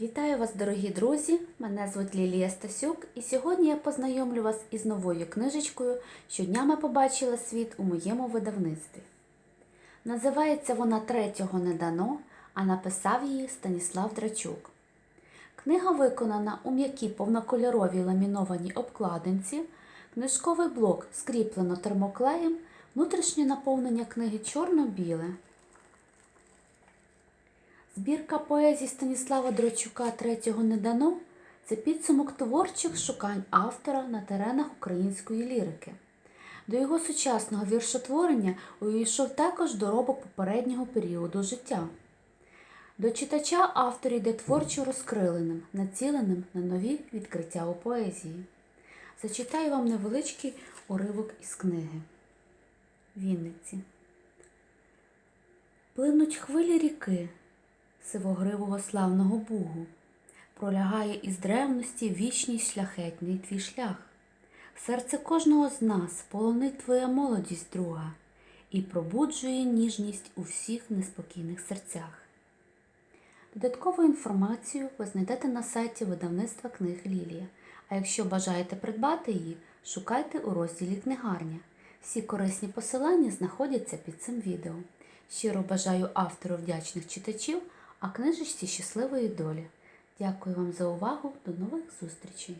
Вітаю вас, дорогі друзі! Мене звуть Лілія Стасюк, і сьогодні я познайомлю вас із новою книжечкою, що днями побачила світ у моєму видавництві. Називається вона Третього не дано, а написав її Станіслав Драчук. Книга виконана у м'якій повнокольоровій ламінованій обкладинці, книжковий блок скріплено термоклеєм, внутрішнє наповнення книги чорно-біле. Збірка поезій Станіслава Драчука Третього не дано це підсумок творчих шукань автора на теренах української лірики. До його сучасного віршотворення увійшов також доробок попереднього періоду життя. До читача автор йде творчо розкриленим, націленим на нові відкриття у поезії. Зачитаю вам невеличкий уривок із книги. Вінниці. Плинуть хвилі ріки сивогривого славного Бугу, пролягає із древності вічний шляхетний твій шлях. Серце кожного з нас полонить твоя молодість друга і пробуджує ніжність у всіх неспокійних серцях. Додаткову інформацію ви знайдете на сайті видавництва книг Лілія. А якщо бажаєте придбати її, шукайте у розділі книгарня. Всі корисні посилання знаходяться під цим відео. Щиро бажаю автору вдячних читачів, а книжечці щасливої долі. Дякую вам за увагу. До нових зустрічей!